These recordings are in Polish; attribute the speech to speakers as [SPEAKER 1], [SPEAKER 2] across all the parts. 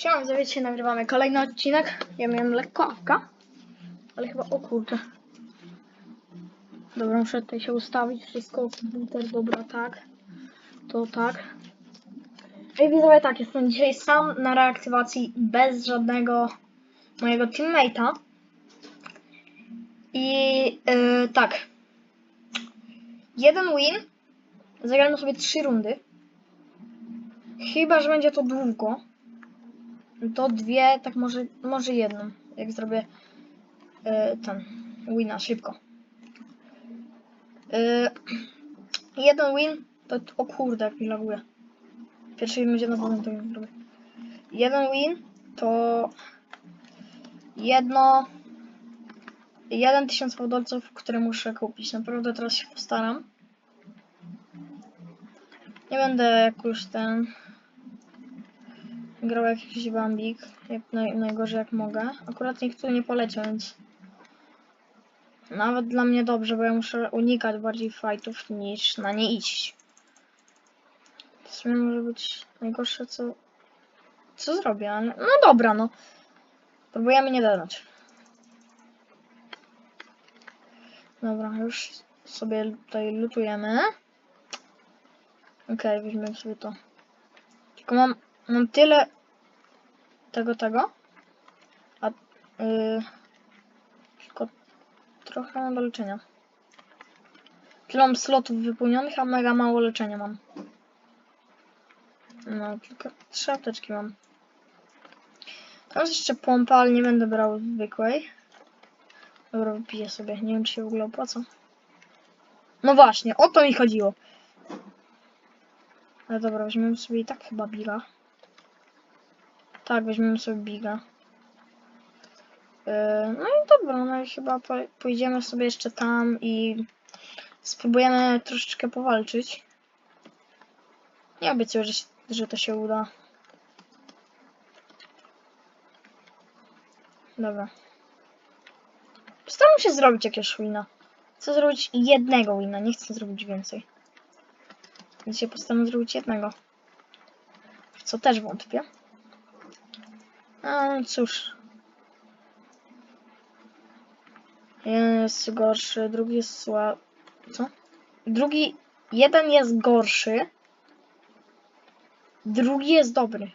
[SPEAKER 1] Siema, zawiecie, nagrywamy kolejny odcinek. Ja miałem lekko awka, ale chyba, o kurde. Dobra, muszę tutaj się ustawić, wszystko, komputer, dobra, tak. To tak. Ej, widzowie, tak, jestem dzisiaj sam na reaktywacji bez żadnego mojego teammate'a. I yy, tak. Jeden win. Zagramy sobie trzy rundy. Chyba, że będzie to długo. To dwie, tak może, może jedną. Jak zrobię yy, ten wina szybko. Yy, jeden win to o kurde jak mi laguje. Pierwszy win będzie na pewno to zrobię. Jeden win to jedno jeden tysiąc fałdolców, które muszę kupić. Naprawdę teraz się postaram. Nie będę już ten grał jakiś bambik, jak naj, najgorzej jak mogę. Akurat niektóry nie poleciał, więc nawet dla mnie dobrze, bo ja muszę unikać bardziej fightów niż na nie iść. W sumie może być najgorsze co co zrobię, ale no dobra, no. Próbujemy nie dodać. Dobra, już sobie tutaj lutujemy. Okej, okay, weźmiemy sobie to. Tylko mam, mam tyle tego, tego. A yy, tylko trochę mam do leczenia. Tyle mam slotów wypełnionych, a mega mało leczenia mam. No, tylko trzy apteczki mam. Tam jest jeszcze pompa, ale nie będę brał zwykłej. Dobra, wypiję sobie. Nie wiem, czy się w ogóle opłaca. No właśnie, o to mi chodziło. Ale dobra, weźmiemy sobie i tak chyba biga. Tak, weźmiemy sobie biga. Yy, no i dobra, no i chyba pójdziemy sobie jeszcze tam i spróbujemy troszeczkę powalczyć. Nie obiecuję, że, że to się uda. Dobra. Postaram się zrobić jakiegoś wina. Chcę zrobić jednego wina, nie chcę zrobić więcej. Więc się postaram zrobić jednego. W co też wątpię. No cóż. Jeden jest gorszy, drugi jest słaby. Co? Drugi. Jeden jest gorszy. Drugi jest dobry.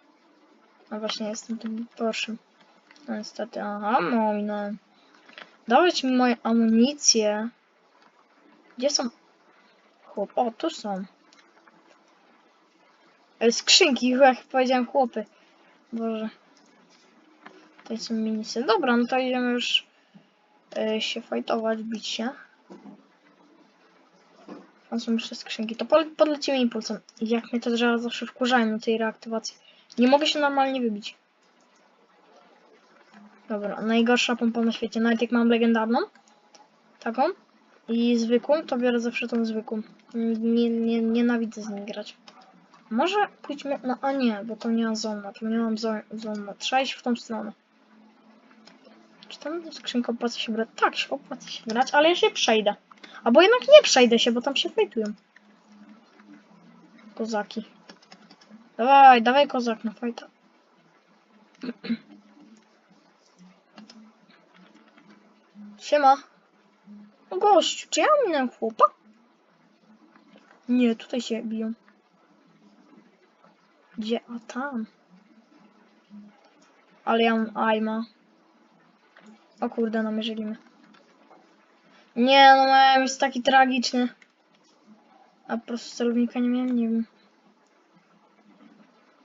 [SPEAKER 1] A właśnie jestem tym gorszym. No niestety, aha, no minąłem. Dawać mi moje amunicje. Gdzie są? Chłop. O, tu są. E, Skrzynki, chyba powiedziałem chłopy. Boże. Tutaj są minisy. Dobra, no to idziemy już e, się fajtować, bić się. Tam są jeszcze skrzynki. To podlecimy impulsem. Jak mnie te drzewa zawsze wkurzają na tej reaktywacji. Nie mogę się normalnie wybić. Dobra, najgorsza pompa na świecie. Nawet jak mam legendarną, taką i zwykłą, to biorę zawsze tą zwykłą. Nie, nie, nienawidzę z niej grać. Może pójdźmy, no a nie, bo to nie ma zona, to nie mam zo- zona. Trzeba iść w tą stronę. Tam skrzynkę opłaca się brać? Tak, się opłaca się brać, ale ja się przejdę. Albo jednak nie przejdę się, bo tam się fajtują. Kozaki. Dawaj, dawaj kozak na fajta. Siema. O gościu, czy ja minąłem chłopa? Nie, tutaj się biją. Gdzie? A tam. Ale ja mam aima. O kurde, namierzyli mnie. Nie, no miałem jest taki tragiczny. A po prostu celownika nie miałem, nie wiem.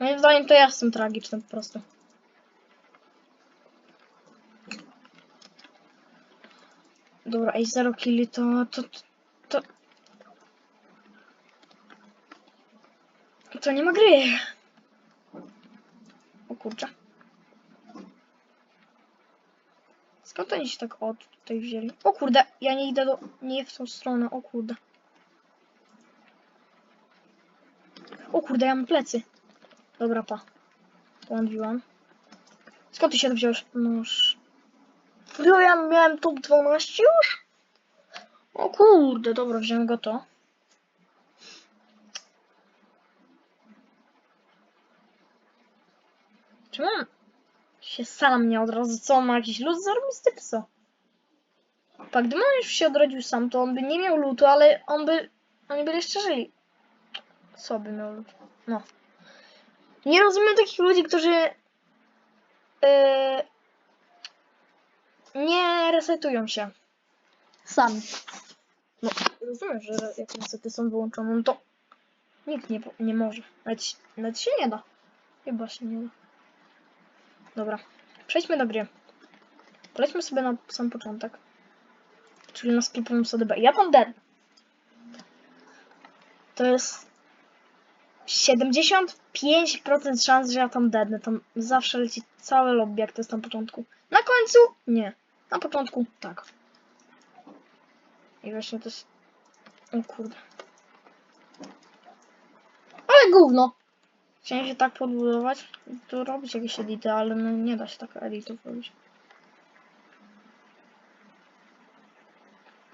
[SPEAKER 1] Moim zdaniem to ja jestem tragiczny po prostu. Dobra, ej, 0 killi to, to, to, to... To nie ma gry. O kurczę. Skąd oni się tak od tutaj wzięli? O kurde, ja nie idę do... Nie w tą stronę, o kurde. O kurde, ja mam plecy. Dobra, pa. Połączyłam. Skąd ty się wziąłeś? Noż. No ja miałem top 12 już? O kurde, dobra, wziąłem go to. Czemu się sam nie od razu? Co, on ma jakiś lód zarobisty, co? Tak, gdyby on już się odrodził sam, to on by nie miał lutu, ale on by... Oni by jeszcze żyli. Co by miał lód? No. Nie rozumiem takich ludzi, którzy... Yy, nie resetują się. Sami. No, rozumiem, że jak resety są wyłączone, no to nikt nie, nie może. Nawet, nawet się nie da. Chyba się nie da. Dobra, przejdźmy do gry. Polećmy sobie na sam początek. Czyli na sobie Ja tam dead. To jest 75% szans, że ja tam deadnę. Tam zawsze leci całe lobby, jak to jest na początku. Na końcu? Nie. Na początku? Tak. I właśnie to jest... O kurde. Ale gówno! Chciałem się tak podbudować, to robić jakieś edity, ale no nie da się tak editów robić.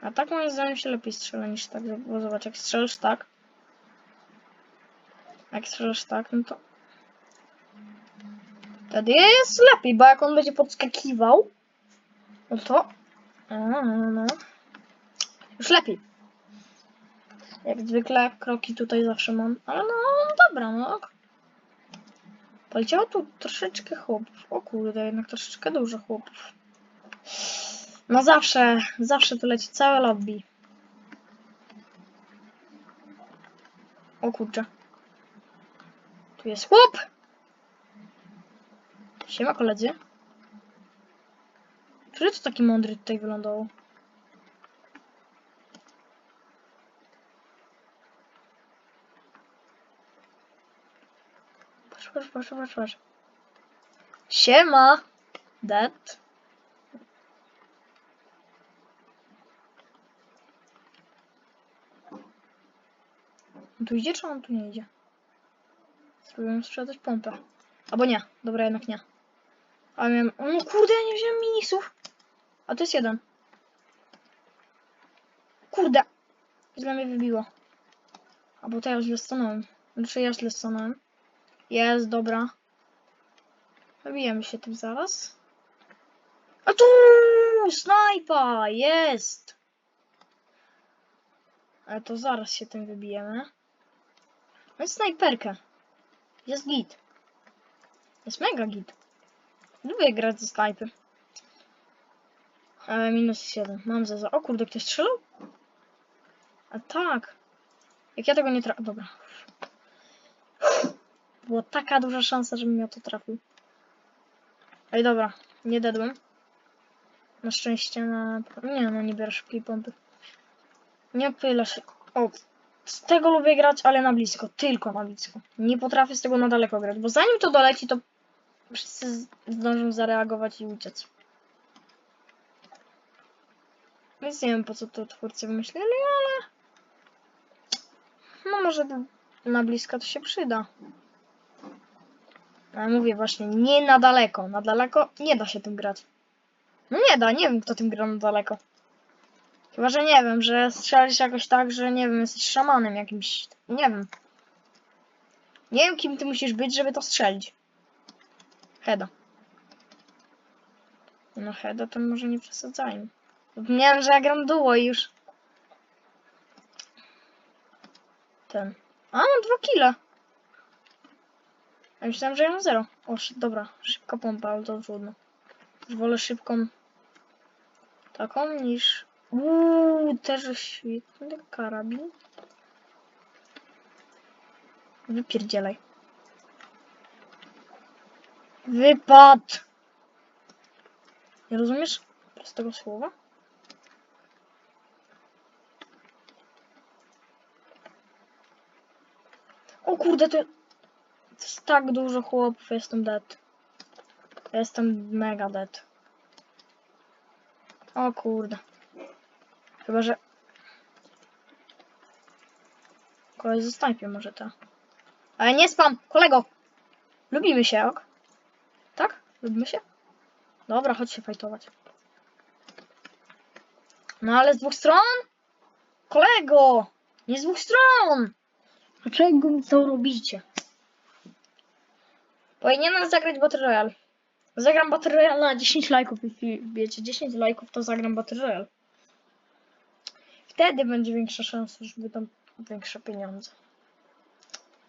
[SPEAKER 1] A tak moim zdaniem się lepiej strzela niż tak, bo zobacz, jak strzelasz tak, jak strzelasz tak, no to wtedy jest lepiej, bo jak on będzie podskakiwał, no to no, no, no. już lepiej. Jak zwykle kroki tutaj zawsze mam, ale no dobra, no. Poleciało tu troszeczkę chłopów. O kurde, jednak troszeczkę dużo chłopów. No zawsze, zawsze tu leci całe lobby. O kurczę. Tu jest chłop! Siema koledzy. Który to taki mądry tutaj wylądował? Patrz, patrz, patrz, patrz. Siema! Dead. Tu idzie, czy on tu nie idzie? Spróbujemy sprzedać pompę. Albo nie. Dobra, jednak nie. Ale miałem... No kurde, ja nie wziąłem minisów. A to jest jeden. Kurde. Źle mnie wybiło. Albo to ja źle stanąłem. Znaczy ja źle stanąłem. Jest, dobra. Zabijemy się tym zaraz. A tu! Snajpa! Jest! Ale to zaraz się tym wybijemy. Mamy snajperkę. Jest git. Jest mega git. Lubię grać ze snajpy. E, minus 7. Mam za za. O kurde, ktoś strzelał? A tak. Jak ja tego nie trafię. Dobra. Była taka duża szansa, żebym ja to trafił. Ej, dobra. Nie dedłem. Na szczęście na... Nie, no nie biorę szybkiej pompy. Nie pylę się. O, z tego lubię grać, ale na blisko. Tylko na blisko. Nie potrafię z tego na daleko grać, bo zanim to doleci, to wszyscy zdążą zareagować i uciec. Więc nie wiem, po co to twórcy wymyśleli, ale... No może na blisko to się przyda. Ale mówię właśnie, nie na daleko. Na daleko nie da się tym grać. No nie da, nie wiem kto tym gra na daleko. Chyba, że nie wiem, że strzelisz jakoś tak, że nie wiem, jesteś szamanem jakimś. Nie wiem. Nie wiem, kim ty musisz być, żeby to strzelić. Heda. No Heda to może nie przesadzajmy. Zapomniałem, że ja gram duo już. Ten. A, mam dwa kile. Ja myślałem, że ja mam zero. O, szy- dobra, szybka pompa, ale to trudno. Wolę szybką taką niż... Uuu, też świetny karabin. Wypierdzielaj. Wypad! Nie rozumiesz prostego słowa? O kurde, to jest tak dużo chłopów, jestem dead. Jestem mega dead. O kurde. Chyba, że... Koleś ze snajpie może to. Ale nie spam! Kolego! Lubimy się, ok? Tak? Lubimy się? Dobra, chodź się fajtować. No ale z dwóch stron? Kolego! Nie z dwóch stron! Dlaczego mi to robicie? Powinienem zagrać Battle Royale. Zagram Battle Royale na 10 lajków, jeśli wiecie, 10 lajków to zagram Battle Royale. Wtedy będzie większa szansa, żeby tam większe pieniądze.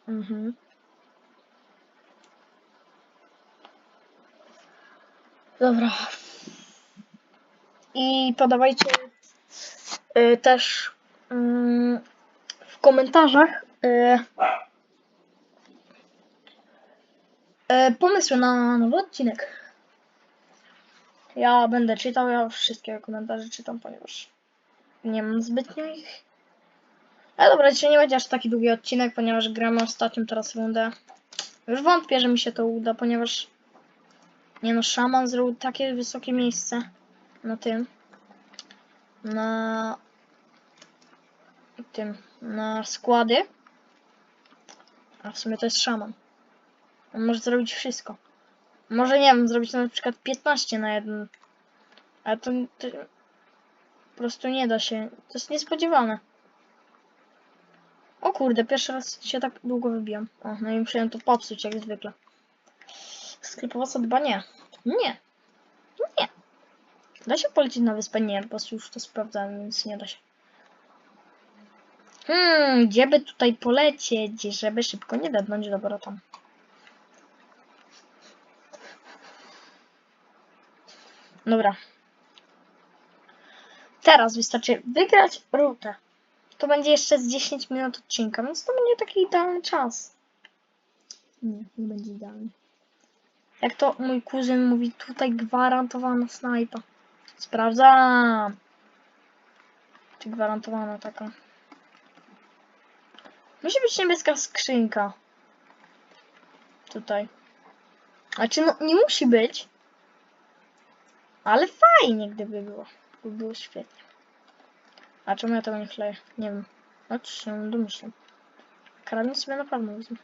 [SPEAKER 1] Mhm. Dobra. I podawajcie y, też mm, w komentarzach y, y, pomysły na nowy odcinek. Ja będę czytał, ja wszystkie komentarze czytam, ponieważ nie mam zbytnio ich. Ale dobra, dzisiaj nie będzie aż taki długi odcinek, ponieważ gramy ostatnią teraz rundę. Już wątpię, że mi się to uda, ponieważ nie no, szaman zrobił takie wysokie miejsce na tym. Na tym, na składy. A w sumie to jest szaman. On może zrobić wszystko. Może nie wiem, zrobić na przykład 15 na jeden. Ale to, to po prostu nie da się. To jest niespodziewane. O kurde, pierwszy raz się tak długo wybijam. O, no i musiałem to popsuć jak zwykle. Sklepowa chyba nie. Nie. Nie. Da się polecieć na wyspę? Nie, po prostu już to sprawdzałem, więc nie da się. Hmm, gdzie by tutaj polecieć, żeby szybko nie dednąć? Dobra, tam. Dobra. Teraz wystarczy wygrać rutę. To będzie jeszcze z 10 minut odcinka, więc to będzie taki idealny czas. Nie, nie będzie idealny. Jak to mój kuzyn mówi, tutaj gwarantowana snajpa. Sprawdzam. Czy gwarantowana taka? Musi być niebieska skrzynka. Tutaj. Znaczy, no nie musi być. Ale fajnie, gdyby było. By było świetnie. A czemu ja tego nie chleję? Nie wiem. No się domyślam. Karabin sobie na pewno wezmę.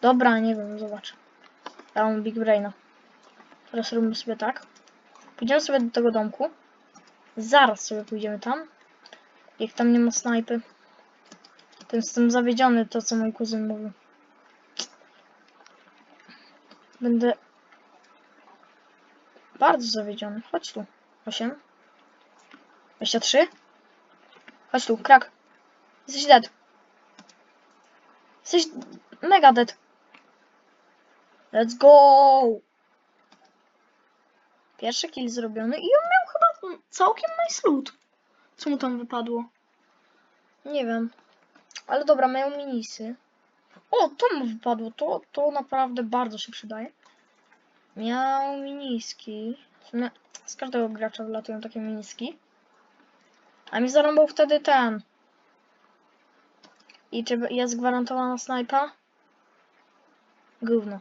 [SPEAKER 1] Dobra, nie wiem, zobacz. Ja mam Big Braina. Teraz robimy sobie tak. Pójdziemy sobie do tego domku. Zaraz sobie pójdziemy tam. Jak tam nie ma snajpy. To jestem zawiedziony, to co mój kuzyn mówił. Będę bardzo zawiedziony. Chodź tu. 8. 23. Chodź tu, krak. Jesteś dead. Jesteś mega dead. Let's go! Pierwszy kill zrobiony i on miał chyba całkiem nice loot. Co mu tam wypadło? Nie wiem. Ale dobra, mają minisy. O, to mu wypadło. To, to naprawdę bardzo się przydaje. Miał miniski. Z każdego gracza wylatują takie miniski. A mi zarąbał wtedy ten. I czy jest gwarantowana snajpa? Gówno.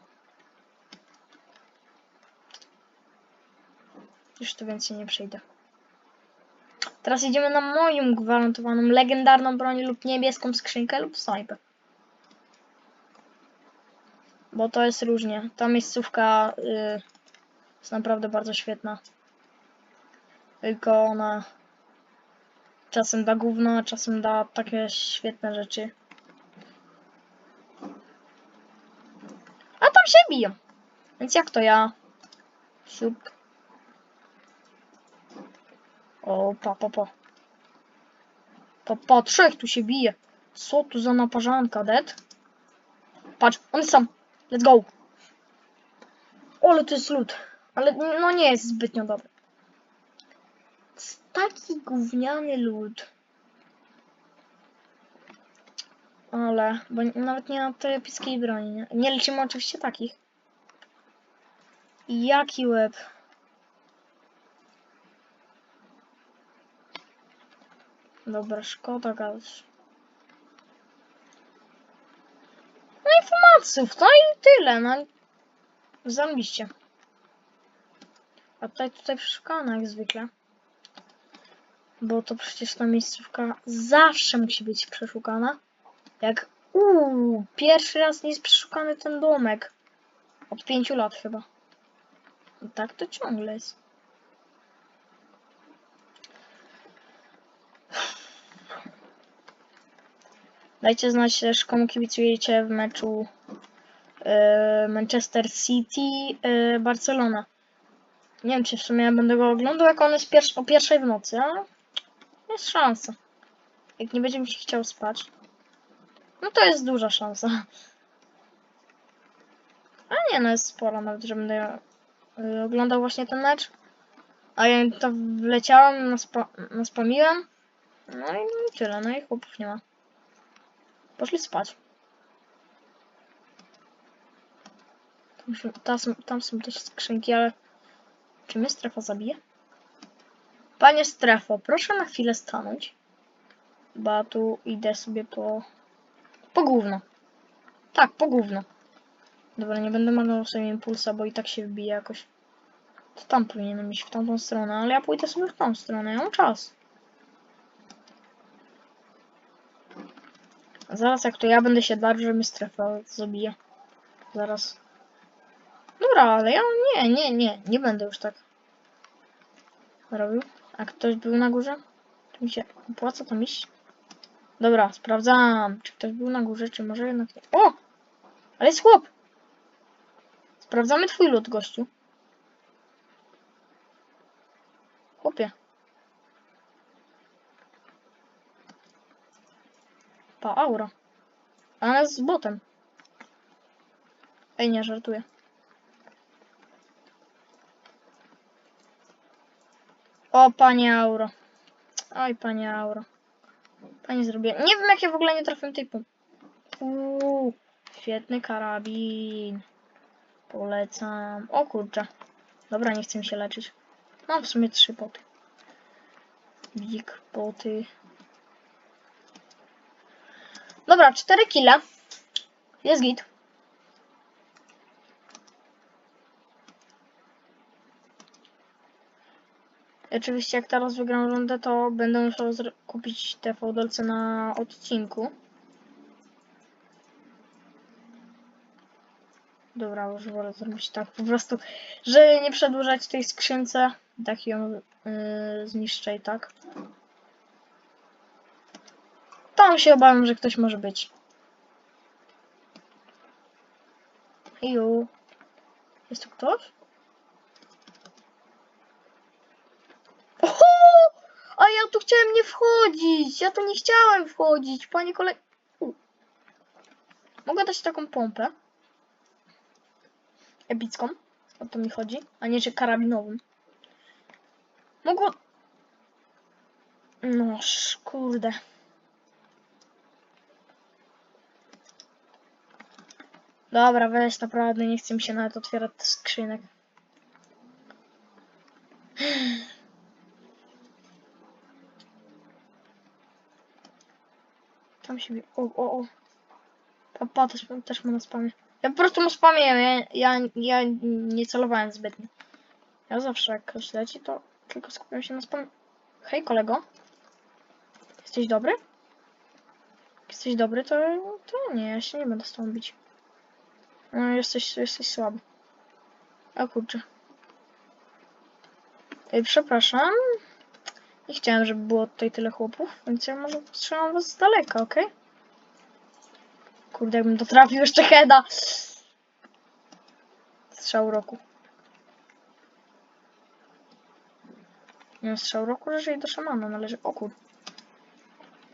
[SPEAKER 1] Już tu więcej nie przyjdę. Teraz idziemy na moją gwarantowaną, legendarną broń lub niebieską skrzynkę lub snajpę. Bo to jest różnie. Ta miejscówka y, jest naprawdę bardzo świetna. Tylko ona czasem da gówno, czasem da takie świetne rzeczy. A tam się biją. Więc jak to ja? Siup. O, pa, pa, pa. Pa, pa, trzech tu się bije. Co tu za naparzanka, dead? Patrz, on sam. Let's go. Ale to jest lód. Ale no nie jest zbytnio dobry. Taki gówniany lód. Ale, bo nawet nie ma tej epickiej broni, nie? Nie lecimy oczywiście takich. Jaki łeb. Dobra, szkoda gadać. No fumaców, no i tyle, no. Zambiście. A tutaj, tutaj przeszukana jak zwykle. Bo to przecież ta miejscówka zawsze musi być przeszukana. Jak uuu, pierwszy raz nie jest przeszukany ten domek. Od pięciu lat chyba. I tak to ciągle jest. Dajcie znać też, komu kibicujecie w meczu e, Manchester City, e, Barcelona. Nie wiem, czy w sumie ja będę go oglądał, jak on jest o pierwszej w nocy, ale jest szansa. Jak nie będzie mi się chciał spać, no to jest duża szansa. A nie, no jest spora nawet, że będę y, oglądał właśnie ten mecz. A ja to wleciałem, naspa naspamiłem. No i tyle, no i chłopów nie ma. Poszli spać. Tam, się, tam, są, tam są też skrzynki, ale czy mnie strefa zabije? Panie strefo, proszę na chwilę stanąć. Bo tu idę sobie po... Po gówno. Tak, po gówno. Dobra, nie będę marnował sobie impulsa, bo i tak się wbije jakoś. To tam powinienem iść, w tamtą stronę, ale ja pójdę sobie w tą stronę, ja mam czas. Zaraz jak to ja będę się darł, że mnie strefa zabije. Zaraz. Dobra, ale ja nie, nie, nie, nie będę już tak robił. A ktoś był na górze? To mi się opłaca tam iść? Dobra, sprawdzam, czy ktoś był na górze, czy może jednak nie. O! Ale jest chłop! Sprawdzamy twój lód, gościu. Pa, aura. A ona jest z botem. Ej, nie, żartuję. O, panie auro. Oj, panie auro. Panie zrobię. Nie wiem, jak ja w ogóle nie trafiłem tej pum. Uuu, świetny karabin. Polecam. O kurczę. Dobra, nie chcę mi się leczyć. Mam w sumie trzy poty. Big poty. Dobra, cztery kile. Jest git. Oczywiście jak teraz wygram rundę, to będę musiał kupić te fałdolce na odcinku. Dobra, już wolę zrobić tak po prostu, żeby nie przedłużać tej skrzynce. Tak ją yy, zniszczę i tak. Tam się obawiam, że ktoś może być. Ju. Jest tu ktoś? Oho! A ja tu chciałem nie wchodzić. Ja tu nie chciałem wchodzić, panie kolej. Mogę dać taką pompę? Epicką. O to mi chodzi. A nie, że karabinową. Mogło... No, kurde. Dobra, weź naprawdę, nie chcę mi się nawet otwierać tych skrzynek. Tam się... O, o, o. Papa też, też ma na spamie. Ja po prostu mu spamię, ja, ja, ja nie celowałem zbytnio. Ja zawsze jak ktoś leci, to tylko skupiam się na spam. Hej kolego. Jesteś dobry? Jak jesteś dobry, to, to nie, ja się nie będę z tobą bić. No, jesteś, jesteś słaby. O kurczę. Ej, przepraszam. Nie chciałem, żeby było tutaj tyle chłopów, więc ja może postrzelam was z daleka, okej? Kurde, jakbym to trafił jeszcze heada. Strzał roku. Nie strzał roku raczej do szamana należy. O kur.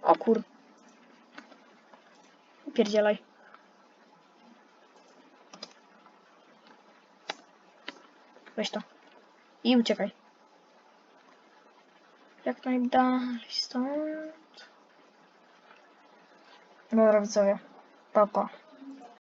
[SPEAKER 1] O kur. Pierdzielaj. Weź to. I uciekaj. Jak najdalej stąd. Dobra, widzowie. Papa.